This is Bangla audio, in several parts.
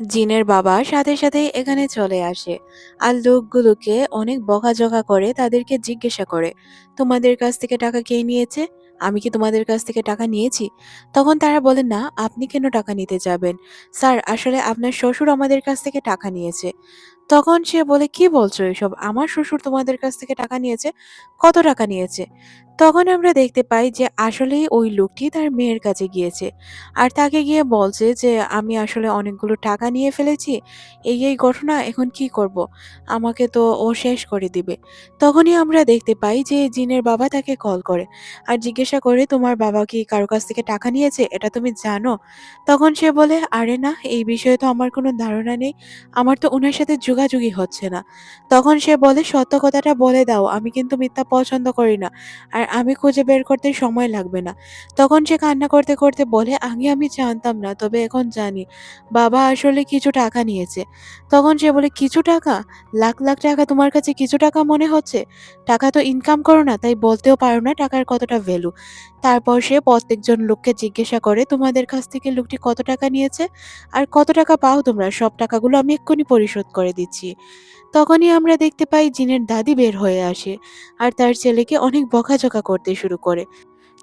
জিনের বাবা সাথে সাথে এখানে চলে আসে আর লোকগুলোকে অনেক বকাঝকা করে তাদেরকে জিজ্ঞাসা করে, তোমাদের কাছ থেকে টাকা কে নিয়েছে? আমি কি তোমাদের কাছ থেকে টাকা নিয়েছি? তখন তারা বলে, না, আপনি কেন টাকা নিতে যাবেন? স্যার, আসলে আপনার শ্বশুর আমাদের কাছ থেকে টাকা নিয়েছে। তখন সে বলে, কি বলছো এসব? আমার শ্বশুর তোমাদের কাছ থেকে টাকা নিয়েছে? কত টাকা নিয়েছে? তখন আমরা দেখতে পাই যে আসলেই ওই লোকটি তার মেয়ের কাছে গিয়েছে। আর তাকে গিয়ে বলছে যে, আমি আসলে অনেকগুলো টাকা নিয়ে ফেলেছি, এই এই ঘটনা এখন কি করব? আমাকে তো ও শেষ করে দিবে। তখনই আমরা দেখতে পাই যে জিনের বাবা তাকে কল করে আর জিজ্ঞাসা করে, তোমার বাবা কি কারও কাছ থেকে টাকা নিয়েছে? এটা তুমি জানো? তখন সে বলে, আরে না, এই বিষয়ে তো আমার কোনো ধারণা নেই। আমার তো ওনার সাথে যোগাযোগই হচ্ছে না। তখন সে বলে, সত্য কথাটা বলে দাও। আমি কিন্তু মিথ্যা পছন্দ করি না। আর আমি খুঁজে বের করতে সময় লাগবে না। তখন সে কান্না করতে করতে বলে, আগে আমি জানতাম না, তবে এখন জানি। বাবা আসলে কিছু টাকা নিয়েছে। তখন সে বলে, কিছু টাকা? লাখ লাখ টাকা তোমার কাছে কিছু টাকা মনে হচ্ছে? টাকা তো ইনকাম করো না, তাই বলতেও পারো না টাকার কতটা ভ্যালু তারপর সে প্রত্যেকজন লোককে জিজ্ঞাসা করে, তোমাদের কাছ থেকে লোকটি কত টাকা নিয়েছে? আর কত টাকা পাও তোমরা? সব টাকাগুলো আমি এক্ষুনি পরিশোধ করে দিচ্ছি। তখনই আমরা দেখতে পাই জিনের দাদি বের হয়ে আসে, আর তার ছেলেকে অনেক বকাঝকা করতে শুরু করে।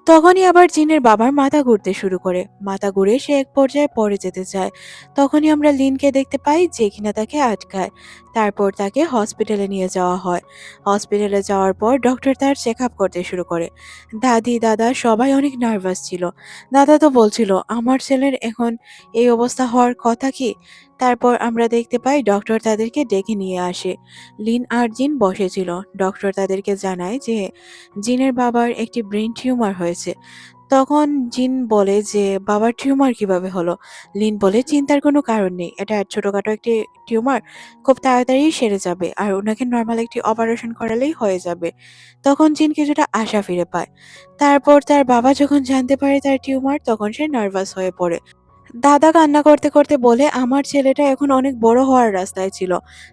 তখনই আবার জিনের বাবার মাথা ঘুরতে শুরু করে। মাথা ঘুরে সে এক পর্যায়ে পড়ে যেতে চায়। তখনই আমরা লিনকে দেখতে পাই যে কিনা তাকে আটকায়। তারপর তাকে হসপিটালে নিয়ে যাওয়া হয়। হসপিটালে যাওয়ার পর ডক্টর তার চেক আপ করতে শুরু করে। দাদি, দাদা সবাই অনেক নার্ভাস ছিল। দাদা তো বলছিল, আমার ছেলের এখন এই অবস্থা হওয়ার কথা কি? তারপর আমরা দেখতে পাই ডক্টর তাদেরকে ডেকে নিয়ে আসে। লিন আর জিন বসেছিল ডক্টর তাদেরকে জানায় যে, জিনের বাবার একটি ব্রেন টিউমার হয়েছে। তখন জিন বলে যে, বাবার টিউমার কীভাবে হলো? লিন বলে, চিন্তার কোনো কারণ নেই। এটা ছোটখাটো একটি টিউমার খুব তাড়াতাড়ি সেরে যাবে আর ওনাকে নর্মাল একটি অপারেশন করালেই হয়ে যাবে। তখন জিন কিছুটা আশা ফিরে পায়। তারপর তার বাবা যখন জানতে পারে তার টিউমার তখন সে নার্ভাস হয়ে পড়ে। দাদা কান্না করতে করতে বলে, আমার ছেলেটা এখন অনেক বড় হওয়ার রাস্তায় ছিল।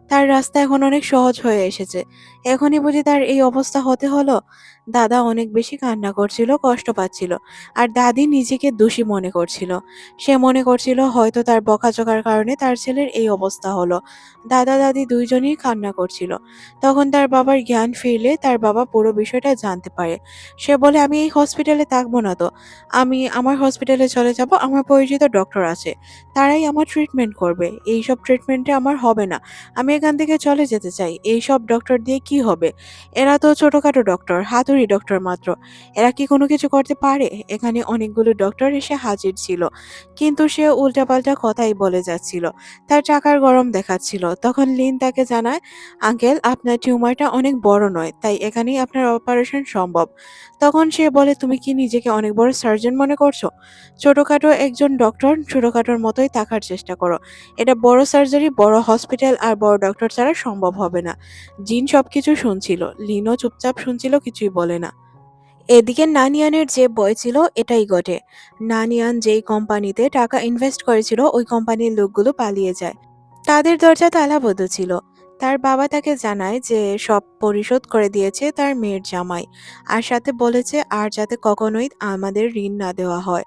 তার রাস্তা এখন অনেক সহজ হয়ে এসেছে। এখনই বুঝি তার এই অবস্থা হতে হলো? দাদা অনেক বেশি কান্না করছিল, কষ্ট পাচ্ছিল আর দাদি নিজেকে দোষী মনে করছিল। সে মনে করছিল হয়তো তার বকাঝকার কারণে তার ছেলের এই অবস্থা হলো। দাদা, দাদি দুইজনই কান্না করছিল। তখন তার বাবার জ্ঞান ফিরলে তার বাবা পুরো বিষয়টা জানতে পারে। সে বলে, আমি এই হসপিটালে থাকব না তো। আমি আমার হসপিটালে চলে যাব, আমার পরিচিত ডক্টর আছে। তারাই আমার ট্রিটমেন্ট করবে। এইসব ট্রিটমেন্টে আমার হবে না। আমি এখান থেকে চলে যেতে চাই। এইসব ডক্টর দিয়ে কি হবে? এরা তো ছোটখাটো ডক্টর হাতুড়ি ডক্টর মাত্র। এরা কি কোনো কিছু করতে পারে? এখানে অনেকগুলো ডক্টর এসে হাজির ছিল। কিন্তু সে উল্টাপাল্টা কথাই বলে যাচ্ছিল। তার টাকার গরম দেখাচ্ছিল। তখন লিন তাকে জানায়, আঙ্কেল, আপনার টিউমারটা অনেক বড় নয়, তাই এখানেই আপনার অপারেশন সম্ভব। তখন সে বলে, তুমি কি নিজেকে অনেক বড় সার্জন মনে করছ? ছোটখাটো একজন ডক্টর ছোটখাটোর মতোই থাকার চেষ্টা করো। এটা বড় সার্জারি বড় হসপিটাল আর বড় ডক্টর ছাড়া সম্ভব হবে না। জিন সবকিছু শুনছিল। লিনও চুপচাপ শুনছিল, কিছুই বলে না। এদিকে নানিয়ানের যে বয় ছিল, এটাই ঘটে। নানিয়ান যেই কোম্পানিতে টাকা ইনভেস্ট করেছিল, ওই কোম্পানির লোকগুলো পালিয়ে যায়। তাদের দরজা তালাবদ্ধ ছিল। তার বাবা তাকে জানায় যে, সব পরিশোধ করে দিয়েছে তার মেয়ের জামাই। আর সাথে বলেছে, আর যাতে কখনোই আমাদের ঋণ না দেওয়া হয়।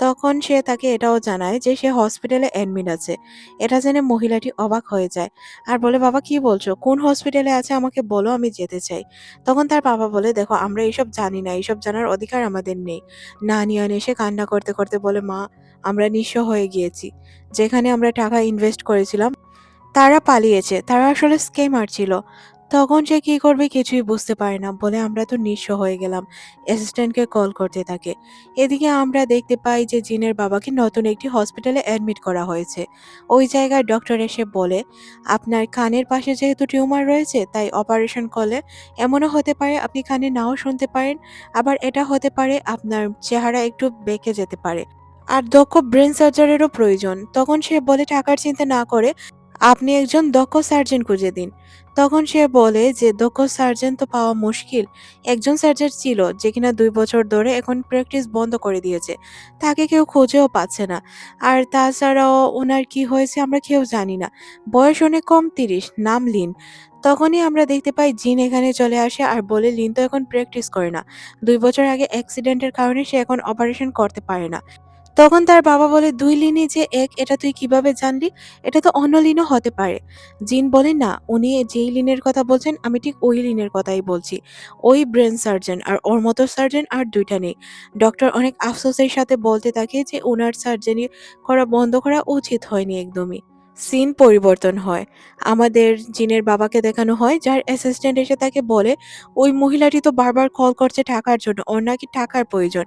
তখন সে তাকে এটাও জানায় যে সে হসপিটালে অ্যাডমিট আছে। এটা জেনে মহিলাটি অবাক হয়ে যায়। আর বলে, বাবা, কি বলছো? কোন হসপিটালে আছে? আমাকে বলো, আমি যেতে চাই। তখন তার বাবা বলে, দেখো, আমরা এইসব জানি না। এইসব জানার অধিকার আমাদের নেই। না নানিয়ান এসে কান্না করতে করতে বলে, মা, আমরা নিঃস্ব হয়ে গিয়েছি। যেখানে আমরা টাকা ইনভেস্ট করেছিলাম, তারা পালিয়েছে। তারা আসলে স্কেমার ছিল। তখন সে কি করবে কিছুই বুঝতে পারে না বলে আমরা তো নিঃস্ব হয়ে গেলাম। অ্যাসিস্ট্যান্টকে কল করতে থাকে। এদিকে আমরা দেখতে পাই যে জিনের বাবাকে নতুন একটি হসপিটালে অ্যাডমিট করা হয়েছে। ওই জায়গায় ডক্টর এসে বলে, আপনার কানের পাশে যেহেতু টিউমার রয়েছে, তাই অপারেশন করলে এমনও হতে পারে আপনি কানে নাও শুনতে পারেন। আবার এটা হতে পারে আপনার চেহারা একটু বেঁকে যেতে পারে। আর দক্ষ ব্রেন সার্জারিরও প্রয়োজন। তখন সে বলে, টাকার চিন্তা না করে আপনি একজন দক্ষ সার্জন খুঁজে দিন। তখন সে বলে যে, দক্ষ সার্জন তো পাওয়া মুশকিল। একজন সার্জন ছিল যে কিনা দুই বছর ধরে এখন প্র্যাকটিস বন্ধ করে দিয়েছে। তাকে কেউ খুঁজেও পাচ্ছে না। আর তাছাড়াও ওনার কি হয়েছে আমরা কেউ জানি না। বয়স অনেক কম, তিরিশ। নাম লিন। তখনই আমরা দেখতে পাই জিন এখানে চলে আসে আর বলে, লিন তো এখন প্র্যাকটিস করে না। দুই বছর আগে অ্যাক্সিডেন্টের কারণে সে এখন অপারেশন করতে পারে না। তখন তার বাবা বলে, দুই লিনই যে এক এটা তুই কীভাবে জানলি? এটা তো অন্য লিনও হতে পারে।" জিন বলে, "না, উনি যেই লিনের কথা বলছেন আমি ঠিক ওই লিনের কথাই বলছি। ওই ব্রেন সার্জন আর ওর মতো সার্জন আর দুইটা নেই।" ডক্টর অনেক আফসোসের সাথে বলতে থাকে যে ওনার সার্জারি করা বন্ধ করা উচিত হয়নি একদমই। সিন পরিবর্তন হয়। আমাদের জিনের বাবাকে দেখানো হয় যার অ্যাসিস্ট্যান্ট এসে তাকে বলে, "ওই মহিলাটি তো বারবার কল করছে টাকার জন্য। ওর নাকি টাকার প্রয়োজন।"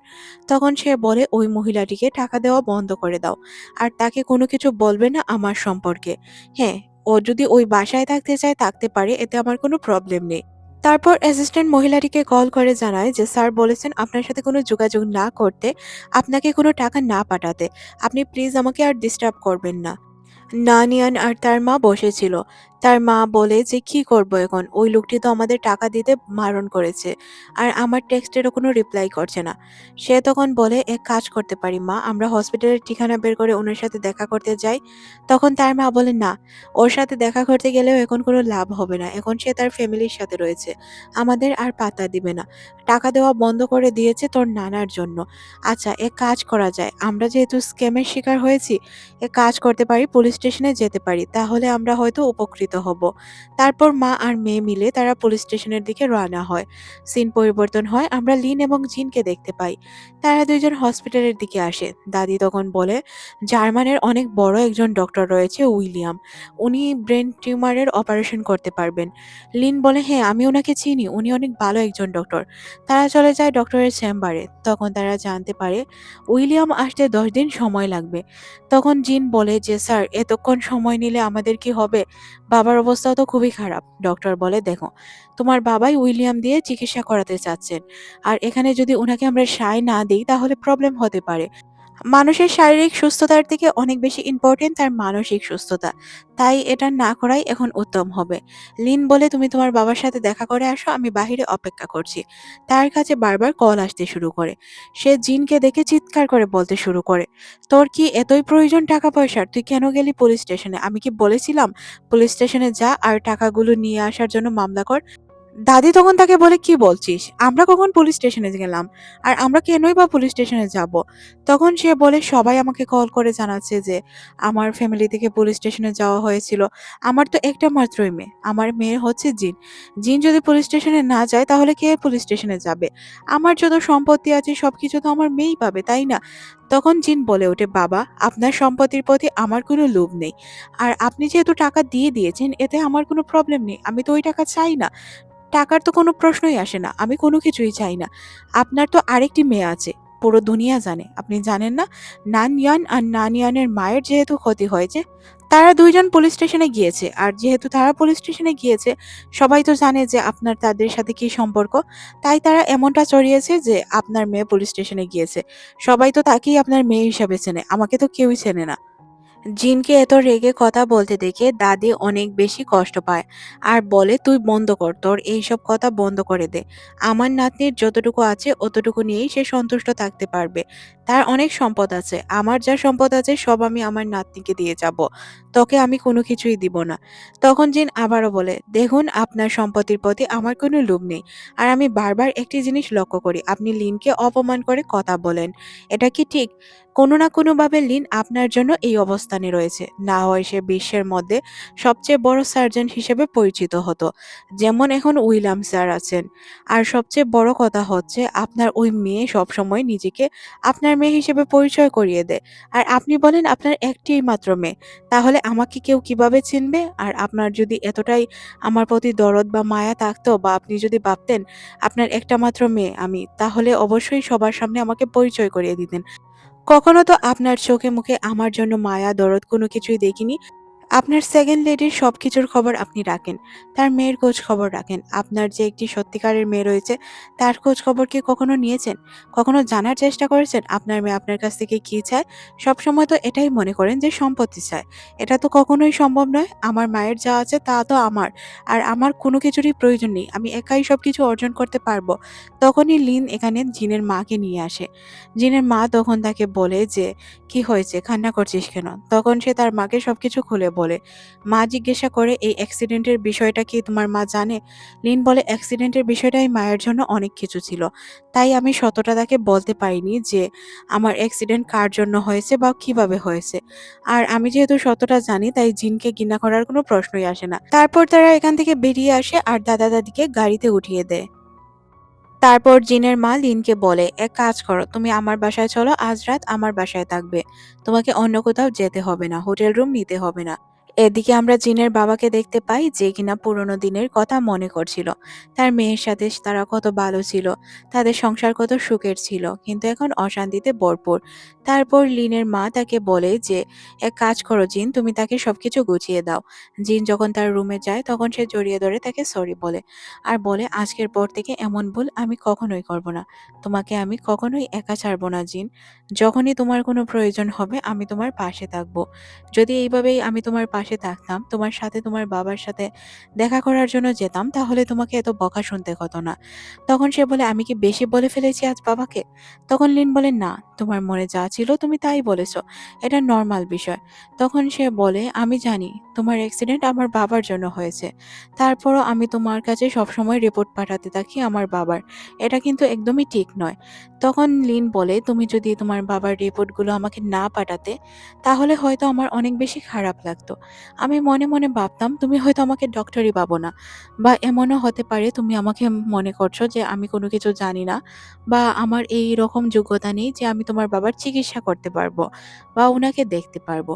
তখন সে বলে, "ওই মহিলাটিকে টাকা দেওয়া বন্ধ করে দাও। আর তাকে কোনো কিছু বলবে না আমার সম্পর্কে। হ্যাঁ, ও যদি ওই বাসায় থাকতে চায় থাকতে পারে, এতে আমার কোনো প্রবলেম নেই।" তারপর অ্যাসিস্ট্যান্ট মহিলাটিকে কল করে জানায় যে, "স্যার বলেছেন আপনার সাথে কোনো যোগাযোগ না করতে, আপনাকে কোনো টাকা না পাঠাতে। আপনি প্লিজ আমাকে আর ডিস্টার্ব করবেন না।" নানিয়ান আর তার মা বসেছিল। তার মা বলে যে, "কি করব এখন? ওই লোকটি তো আমাদের টাকা দিতে মারণ করেছে। আর আমার টেক্সটেরও কোনো রিপ্লাই করছে না।" সে তখন বলে, "এক কাজ করতে পারি মা, আমরা হসপিটালের ঠিকানা বের করে ওনার সাথে দেখা করতে যাই?" তখন তার মা বলে, "না, ওর সাথে দেখা করতে গেলেও এখন কোনো লাভ হবে না। এখন সে তার ফ্যামিলির সাথে রয়েছে। আমাদের আর পাতা দিবে না। টাকা দেওয়া বন্ধ করে দিয়েছে তোর নানার জন্য। আচ্ছা, এক কাজ করা যায়। আমরা যেহেতু স্ক্যামের শিকার হয়েছি, এক কাজ করতে পারি পুলিশ স্টেশনে যেতে পারি। তাহলে আমরা হয়তো উপকৃত হব। তারপর মা আর মেয়ে মিলে তারা পুলিশ স্টেশনের দিকে রওনা হয়। সিন পরিবর্তন হয় আমরা লিন এবং জিনকে দেখতে পাই। তারা দুইজন হসপিটালের দিকে আসে। দাদি তখন বলে, জার্মানের অনেক বড় একজন ডক্টর রয়েছে উইলিয়াম। উনি ব্রেন টিউমারের অপারেশন করতে পারবেন। লিন বলে, হ্যাঁ আমি ওনাকে চিনি। উনি অনেক ভালো একজন ডক্টর। তারা চলে যায় ডক্টরের চেম্বারে। তখন তারা জানতে পারে উইলিয়াম আসতে ১০ দিন সময় লাগবে। তখন জিন বলে যে, "স্যার এতক্ষণ সময় নিলে আমাদের কি হবে? বাবার অবস্থাও তো খুবই খারাপ।" ডক্টর বলে, "দেখো, তোমার বাবাই উইলিয়াম দিয়ে চিকিৎসা করাতে চাচ্ছেন। আর এখানে যদি ওনাকে আমরা সায় না দিই তাহলে প্রবলেম হতে পারে। মানুষের শারীরিক সুস্থতার থেকে অনেক বেশি ইম্পর্টেন্ট তার মানসিক সুস্থতা। তাই এটা না করাই এখন উত্তম হবে। লিন বলে, "তুমি তোমার বাবার সাথে দেখা করে আসো, আমি বাহিরে অপেক্ষা করছি।" তার কাছে বারবার কল আসতে শুরু করে। সে জিনকে দেখে চিৎকার করে বলতে শুরু করে, "তোর কি এতই প্রয়োজন টাকা পয়সার? তুই কেন গেলি পুলিশ স্টেশনে? আমি কি বলেছিলাম পুলিশ স্টেশনে যা আর টাকাগুলো নিয়ে আসার জন্য মামলা কর?" দাদি তখন তাকে বলে, "কি বলছিস? আমরা কখন পুলিশ স্টেশনে গেলাম? আর আমরা কেনই বা পুলিশ স্টেশনে যাব?" তখন সে বলে, "সবাই আমাকে কল করে জানাচ্ছে যে আমার ফ্যামিলি থেকে পুলিশ স্টেশনে যাওয়া হয়েছিল। আমার তো একটা মাত্রই মেয়ে। আমার মেয়ে হচ্ছে জিন। জিন যদি পুলিশ স্টেশনে না যায় তাহলে কে পুলিশ স্টেশনে যাবে? আমার যত সম্পত্তি আছে সবকিছু তো আমার মেয়েই পাবে, তাই না?" তখন জিন বলে ওঠে, "বাবা, আপনার সম্পত্তির প্রতি আমার কোনো লোভ নেই। আর আপনি যেহেতু টাকা দিয়ে দিয়েছেন এতে আমার কোনো প্রবলেম নেই। আমি তো ওই টাকা চাই না। টাকার তো কোনো প্রশ্নই আসে না। আমি কোনো কিছুই চাই না। আপনার তো আরেকটি মেয়ে আছে। পুরো দুনিয়া জানে। আপনি জানেন না? নানইয়ান আর নানইয়ানের মায়ের যেহেতু ক্ষতি হয়েছে, তারা দুইজন পুলিশ স্টেশনে গিয়েছে। আর যেহেতু তারা পুলিশ স্টেশনে গিয়েছে, সবাই তো জানে যে আপনার তাদের সাথে কি সম্পর্ক। তাই তারা এমনটা চড়িয়েছে যে আপনার মেয়ে পুলিশ স্টেশনে গিয়েছে। সবাই তো তাকেই আপনার মেয়ে হিসাবে চেনে। আমাকে তো কেউই চেনে না। জিনকে এত রেগে কথা বলতে দেখে দাদি অনেক বেশি কষ্ট পায়। আর বলে, তুই বন্ধ কর, তোর এইসব কথা বন্ধ করে দে। আমার নাতনির যতটুকু আছে, অতটুকু নিয়েই সে সন্তুষ্ট থাকতে পারবে। তার অনেক সম্পদ আছে। আমার যা সম্পদ আছে, সব আমি আমার নাতনিকে দিয়ে যাব। তোকে আমি কোনো কিছুই দিব না। তখন জিন আবারও বলে, দেখুন, আপনার সম্পত্তির প্রতি আমার কোনো লোভ নেই। আর আমি বারবার একটি জিনিস লক্ষ্য করি। আপনি লিনকে অপমান করে কথা বলেন। এটা কি ঠিক? কোনো না কোনোভাবে লিন আপনার জন্য এই অবস্থানে রয়েছে। না হয় সে বিশ্বের মধ্যে সবচেয়ে বড় সার্জন হিসেবে পরিচিত হতো। যেমন এখন উইলিয়াম স্যার আছেন। আর সবচেয়ে বড় কথা হচ্ছে আপনার ওই মেয়ে সবসময় নিজেকে আপনার মেয়ে হিসেবে পরিচয় করিয়ে দেয়। আর আপনি বলেন আপনার একটিই মাত্র মেয়ে। তাহলে আমাকে কেউ কীভাবে চিনবে? আর আপনার যদি এতটাই আমার প্রতি দরদ বা মায়া থাকতো বা আপনি যদি ভাবতেন আপনার একটা মাত্র মেয়ে আমি, তাহলে অবশ্যই সবার সামনে আমাকে পরিচয় করিয়ে দিতেন। কখনো তো আপনার চোখে মুখে আমার জন্য মায়া দরদ কোনো কিছুই দেখিনি। আপনার সেকেন্ড লেডির সব কিছুর খবর আপনি রাখেন। তার মেয়ের খোঁজ খবর রাখেন। আপনার যে একটি সত্যিকারের মেয়ে রয়েছে, তার খোঁজ খবর কি কখনো নিয়েছেন? কখনো জানার চেষ্টা করেছেন আপনার মেয়ে আপনার কাছ থেকে কী চায়? সবসময় তো এটাই মনে করেন যে সম্পত্তি চায়। এটা তো কখনোই সম্ভব নয়। আমার মায়ের যা আছে তা তো আমার। আর আমার কোনো কিছুরই প্রয়োজন নেই। আমি একাই সব কিছু অর্জন করতে পারব। তখনই লিন এখানে জিনের মাকে নিয়ে আসে। জিনের মা তখন তাকে বলে যে, "কি হয়েছে? কান্না করছিস কেন?" তখন সে তার মাকে সব কিছু খুলে বলে। মা জিজ্ঞাসা করে, এই অ্যাক্সিডেন্টের বিষয়টা কি তোমার মা জানে? লিন বলে অ্যাক্সিডেন্টের বিষয়টাই মায়ের জন্য অনেক কিছু ছিল। তাই আমি শতটা তাকে বলতে পারিনি যে আমার অ্যাক্সিডেন্ট কার জন্য হয়েছে বা কীভাবে হয়েছে। আর আমি যেহেতু শতটা জানি, তাই জিনকে ঘৃণা করার কোনো প্রশ্নই আসে না। তারপর তারা এখান থেকে বেরিয়ে আসে আর দাদা দাদিকে গাড়িতে উঠিয়ে দেয়। তারপর জিনের মা লিনকে বলে, এক কাজ করো, তুমি আমার বাসায় চলো, আজ রাত আমার বাসায় থাকবে। তোমাকে অন্য কোথাও যেতে হবে না, হোটেল রুম নিতে হবে না। এদিকে আমরা জিনের বাবাকে দেখতে পাই যে কিনা পুরোনো দিনের কথা মনে করছিল। তার মেয়ের সাথে তারা কত ভালো ছিল, তাদের সংসার কত সুখের ছিল, কিন্তু এখন অশান্তিতে ভরপুর। তারপর লিনের মা তাকে বলে যে, এক কাজ করো জিন, তুমি তাকে সবকিছু গুছিয়ে দাও। জিন যখন তার রুমে যায়, তখন সে জড়িয়ে ধরে তাকে সরি বলে। আর বলে, আজকের পর থেকে এমন ভুল আমি কখনোই করব না। তোমাকে আমি কখনোই একা ছাড়বো না জিন। যখনই তোমার কোনো প্রয়োজন হবে, আমি তোমার পাশে থাকব। যদি এইভাবেই আমি তোমার পাশে থাকতাম, তোমার সাথে তোমার বাবার সাথে দেখা করার জন্য যেতাম, তাহলে তোমাকে এত বকা শুনতে হতো না। তখন সে বলে, আমি কি বেশি বলে ফেলেছি আজ বাবাকে? তখন লিন বলে, না, তোমার মনে যা ছিল তুমি তাই বলেছ, এটা নর্মাল বিষয়। তখন সে বলে, আমি জানি তোমার অ্যাক্সিডেন্ট আমার বাবার জন্য হয়েছে, তারপরও আমি তোমার কাছে সবসময় রিপোর্ট পাঠাতে থাকি আমার বাবার, এটা কিন্তু একদমই ঠিক নয়। তখন লিন বলে, তুমি যদি তোমার বাবার রিপোর্টগুলো আমাকে না পাঠাতে, তাহলে হয়তো আমার অনেক বেশি খারাপ লাগতো। আমি মনে মনে ভাবতাম, তুমি হয়তো আমাকে ডক্টরই পাবো না। বা এমনও হতে পারে, তুমি আমাকে মনে করছ যে আমি কোনো কিছু জানি না বা আমার এই রকম যোগ্যতা নেই যে আমি তোমার বাবার চিকিৎসা করতে পারব বা ওনাকে দেখতে পারব।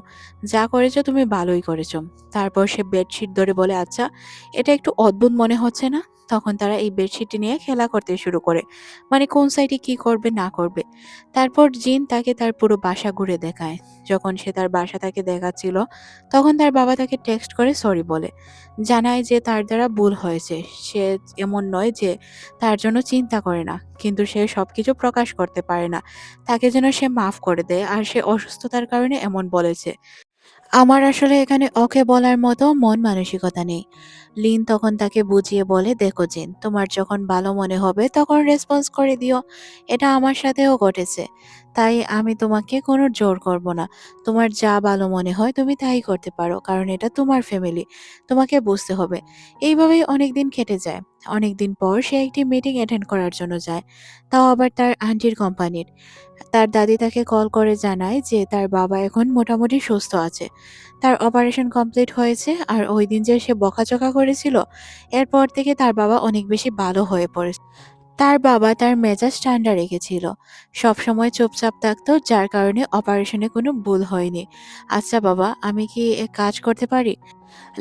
যা করেছ তুমি ভালোই করেছ। তারপর সে বেডশিট ধরে বলে আচ্ছা এটা একটু অদ্ভুত মনে হচ্ছে না? তখন তারা এই বেডশিটটি নিয়ে খেলা করতে শুরু করে। মানে কোন সাইডে কি করবে, না করবে। তারপর জিন তাকে তার পুরো বাসা ঘুরে দেখায়। যখন সে তার বাসা তাকে দেখাচ্ছিল, তখন তার বাবা তাকে টেক্সট করে সরি বলে। জানায় যে তার দ্বারা ভুল হয়েছে। সে এমন নয় যে তার জন্য চিন্তা করে না। কিন্তু সে সবকিছু প্রকাশ করতে পারে না। তাকে যেন সে মাফ করে দেয় আর সে অসুস্থতার কারণে এমন বলেছে। আমার আসলে এখানে ওকে বলার মতো মন মানসিকতা নেই। লিন তখন তাকে বুঝিয়ে বলে, দেখো জিন, তোমার যখন ভালো মনে হবে তখন রেসপন্স করে দিও। এটা আমার সাথেও ঘটেছে। তাই আমি তোমাকে কোনো জোর করব না। তোমার যা ভালো মনে হয় তুমি তাই করতে পারো, কারণ এটা তোমার ফ্যামিলি তোমাকে বুঝতে হবে। এইভাবেই অনেক দিন কেটে যায়। অনেক দিন পর সে একটি মিটিং অ্যাটেন্ড করার জন্য যায়। তাও আবার তার আন্টির কোম্পানির তার দাদি তাকে কল করে জানায় যে তার বাবা এখন মোটামুটি সুস্থ আছে। তার অপারেশন কমপ্লিট হয়েছে আর ওই দিন যে সে বকাচকা করেছিল, এরপর থেকে তার বাবা অনেক বেশি ভালো হয়ে পড়েছে। তার বাবা তার মেজাজ ঠান্ডা রেখেছিল। সবসময় চুপচাপ থাকতো, যার কারণে অপারেশনে কোনো ভুল হয়নি। আচ্ছা বাবা, আমি কি কাজ করতে পারি?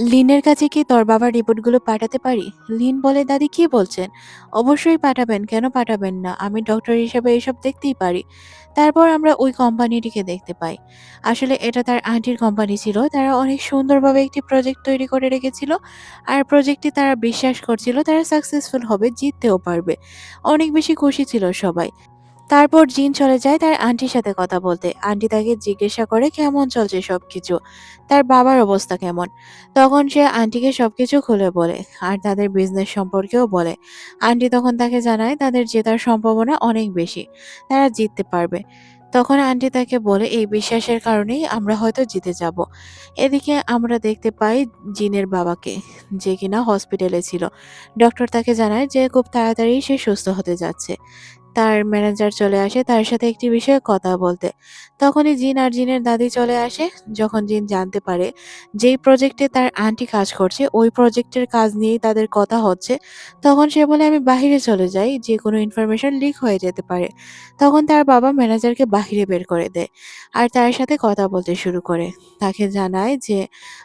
লিনের কাছে কি তোর বাবার রিপোর্টগুলো পাঠাতে পারি? লিন বলে, দাদি, কি বলছেন? অবশ্যই পাঠাবেন, কেন পাঠাবেন না? আমি ডক্টর হিসেবে এসব দেখতেই পারি। তারপর আমরা ওই কোম্পানিটিকে দেখতে পাই। আসলে এটা তার আন্টির কোম্পানি ছিল, তারা অনেক সুন্দরভাবে একটি প্রজেক্ট তৈরি করে রেখেছিল আর প্রজেক্টটি তারা বিশ্বাস করছিল তারা সাকসেসফুল হবে, জিততেও পারবে। অনেক বেশি খুশি ছিল সবাই। তারপর জিন চলে যায় তার আন্টির সাথে কথা বলতে। আন্টি তাকে জিজ্ঞাসা করে, কেমন চলছে সবকিছু? তার বাবার অবস্থা কেমন? তখন সে আন্টিকে সবকিছু খুলে বলে আর তাদের বিজনেস সম্পর্কেও বলে। আন্টি তখন তাকে জানায়, তাদের জেতার সম্ভাবনা অনেক বেশি। তারা জিততে পারবে। তখন আন্টি তাকে বলে, এই বিশ্বাসের কারণেই আমরা হয়তো জিতে যাব। এদিকে আমরা দেখতে পাই জিনের বাবাকে, যে কিনা হসপিটালে ছিল। ডক্টর তাকে জানায় যে খুব তাড়াতাড়ি সে সুস্থ হতে যাচ্ছে। তার ম্যানেজার চলে আসে, তার সাথে একটি বিষয়ে কথা বলতে। তখনই জিন আর জিনের দাদি চলে আসে, যখন জিন জানতে পারে যেই প্রজেক্টে তার আন্টি কাজ করছে, ওই প্রজেক্টের কাজ নিয়েই তাদের কথা হচ্ছে, তখন সে বলে, আমি বাহিরে চলে যাই যে কোনো ইনফরমেশন লিক হয়ে যেতে পারে। তখন তার বাবা ম্যানেজারকে বাহিরে বের করে দেয় আর তার সাথে কথা বলতে শুরু করে। তাকে জানায় যে,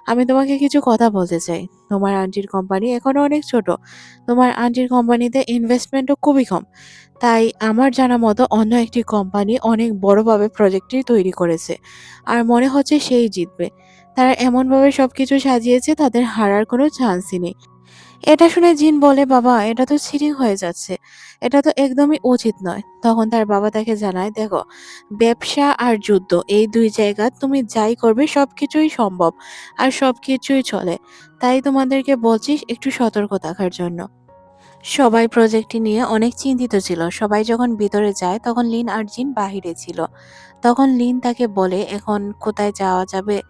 আমি তোমাকে কিছু কথা বলতে চাই। তোমার আন্টির কোম্পানি এখনও অনেক ছোট। তোমার আন্টির কোম্পানিতে ইনভেস্টমেন্টও খুবই কম। তাই আমার জানা মতো অন্য একটি কোম্পানি অনেক বড়ভাবে প্রজেক্টটি তৈরি করেছে। আর মনে হচ্ছে সেই জিতবে। তারা এমনভাবে সব কিছু সাজিয়েছে, তাদের হারার কোনো চান্সই নেই। এটা শুনে জিন বলে, বাবা, এটা তো চিটিং হয়ে যাচ্ছে। এটা তো একদমই উচিত নয়। তখন তার বাবা তাকে জানায়, দেখো, ব্যবসা আর যুদ্ধ, এই দুই জায়গা তুমি যাই করবে সবকিছুই সম্ভব আর সবকিছুই চলে। তাই তোমাদেরকে বলছিস একটু সতর্ক থাকার জন্য। সবাই প্রজেক্টটি নিয়ে অনেক চিন্তিত ছিল। সবাই যখন ভিতরে যায়, তখন লিন আর জিন বাহিরে ছিল। তখন লিন তাকে বলে, এখন কোথায় যাওয়া যাবে?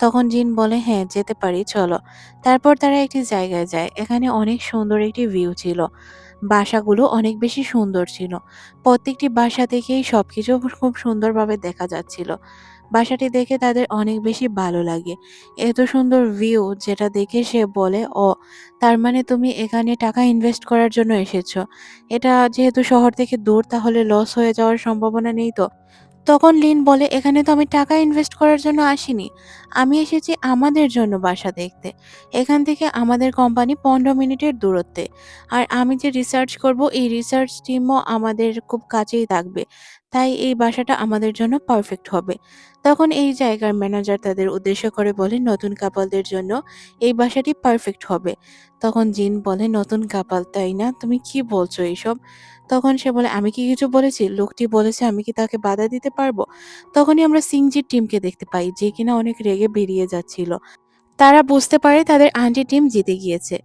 তখন জিন বলে, "হ্যাঁ, যেতে পারি, চলো।" তারপর তারা একটি জায়গায় যায়। এখানে অনেক সুন্দর একটি ভিউ ছিল। বাসাগুলো অনেক বেশি সুন্দর ছিল। প্রত্যেকটি বাসা থেকেই সবকিছু খুব সুন্দরভাবে দেখা যাচ্ছিল। বাসাটি দেখে তাদের অনেক বেশি ভালো লাগে। এত সুন্দর ভিউ যেটা দেখে সে বলে, "ও তার মানে তুমি এখানে টাকা ইনভেস্ট করার জন্য এসেছ। এটা যেহেতু শহর থেকে দূর তাহলে লস হয়ে যাওয়ার সম্ভাবনা নেই তো?" তখন লিন বলে, "এখানে তো আমি টাকা ইনভেস্ট করার জন্য আসিনি। আমি এসেছি আমাদের জন্য বাসা দেখতে। এখান থেকে আমাদের কোম্পানি ১৫ মিনিটের দূরত্বে। আর আমি যে রিসার্চ করব এই রিসার্চ টিমও আমাদের খুব কাছেই থাকবে। তাই এই বাসাটা আমাদের জন্য পারফেক্ট হবে।" তখন এই জায়গার ম্যানেজার তাদের উদ্দেশ্য করে বলে, "নতুন কাপালদের জন্য এই বাসাটি পারফেক্ট হবে।" তখন জিন বলে, "নতুন কাপাল তাই না? তুমি কি বলছো এইসব তখন সে বলে, "আমি কি কিছু বলেছি? লোকটি বলেছে আমি কি তাকে বাধা দিতে পারব?" তখনই আমরা সিংজির টিমকে দেখতে পাই যে কিনা অনেক রেগে বেরিয়ে যাচ্ছিল। তারা বুঝতে পারে তাদের আন্টি টিম জিতে গিয়েছে।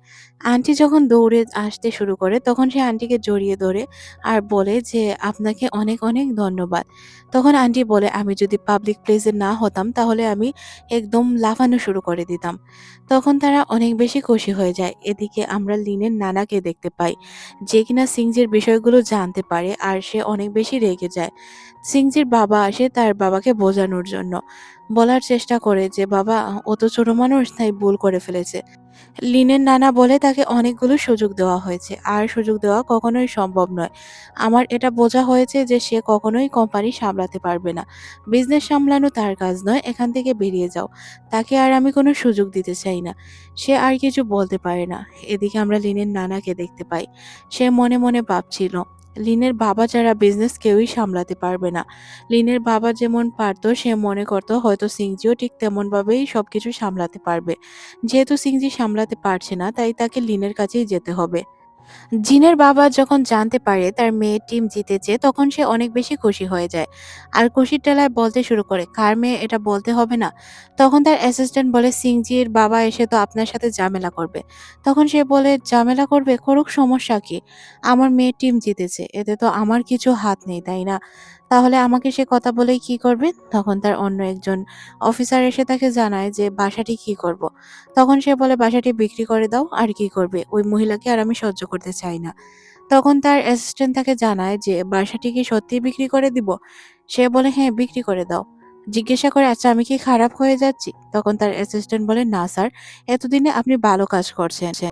আন্টি যখন দৌড়ে আসতে শুরু করে তখন সে আন্টিকে জড়িয়ে ধরে আর বলে যে, "আপনাকে অনেক, অনেক ধন্যবাদ।" তখন আন্টি বলে, "আমি যদি পাবলিক প্লেসে না হতাম তাহলে আমি একদম লাফানো শুরু করে দিতাম।" তখন তারা অনেক বেশি খুশি হয়ে যায়। এদিকে আমরা লিনের নানাকে দেখতে পাই, যে কিনা সিংজির বিষয়গুলো জানতে পারে আর সে অনেক বেশি রেগে যায়। সিংজির বাবা আসে তার বাবাকে বোঝানোর জন্য। বলার চেষ্টা করে যে, "বাবা, ও তো ছোট মানুষ তাই ভুল করে ফেলেছে।" লিনের নানা বলে তাকে অনেকগুলো সুযোগ দেওয়া হয়েছে। আর সুযোগ দেওয়া কখনোই সম্ভব নয়। আমার এটা বোঝা হয়েছে যে সে কখনোই কোম্পানি সামলাতে পারবে না। বিজনেস সামলানো তার কাজ নয়, এখান থেকে বেরিয়ে যাও। তাকে আর আমি কোনো সুযোগ দিতে চাই না। সে আর কিছু বলতে পারে না। এদিকে আমরা লিনের নানাকে দেখতে পাই। সে মনে, মনে ভাবছিল, লিনের বাবা ছাড়া বিজনেস কেউই সামলাতে পারবে না। লিনের বাবা যেমন পারত, সে মনে করত হয়তো সিংজিও ঠিক তেমনভাবেই সব কিছু সামলাতে পারবে। যেহেতু সিংজি সামলাতে পারছে না, তাই তাকে লিনের কাছেই যেতে হবে। জিনের বাবা যখন জানতে পারে তার মেয়ে টিম জিতেছে তখন সে অনেক বেশি খুশি হয়ে যায়। আর খুশির টেলায় বলতে শুরু করে, "কার মেয়ে এটা বলতে হবে না?" তখন তার অ্যাসিস্ট্যান্ট বলে, "সিংজির বাবা এসে তো আপনার সাথে ঝামেলা করবে।" তখন সে বলে, "ঝামেলা করবে? করুক সমস্যা কি? আমার মেয়ে টিম জিতেছে। এতে তো আমার কিছু হাত নেই, তাই না? তাহলে আমাকে সে কথা বলেই কি করবে?" তখন তার অন্য একজন অফিসার এসে তাকে জানায় যে বাসাটি কি করব। তখন সে বলে, "বাসাটি বিক্রি করে দাও। আর কি করবে? ওই মহিলাকে আর আমি সহ্য করতে চাই না।" তখন তার অ্যাসিস্ট্যান্ট তাকে জানায় যে, "বাসাটি কি সত্যিই বিক্রি করে দিব?" সে বলে, "হ্যাঁ, বিক্রি করে দাও।" জিজ্ঞাসা করে, "আচ্ছা আমি কি খারাপ হয়ে যাচ্ছি?" তখন তার অ্যাসিস্ট্যান্ট বলে, "না স্যার, এতদিনে আপনি ভালো কাজ করছেন।"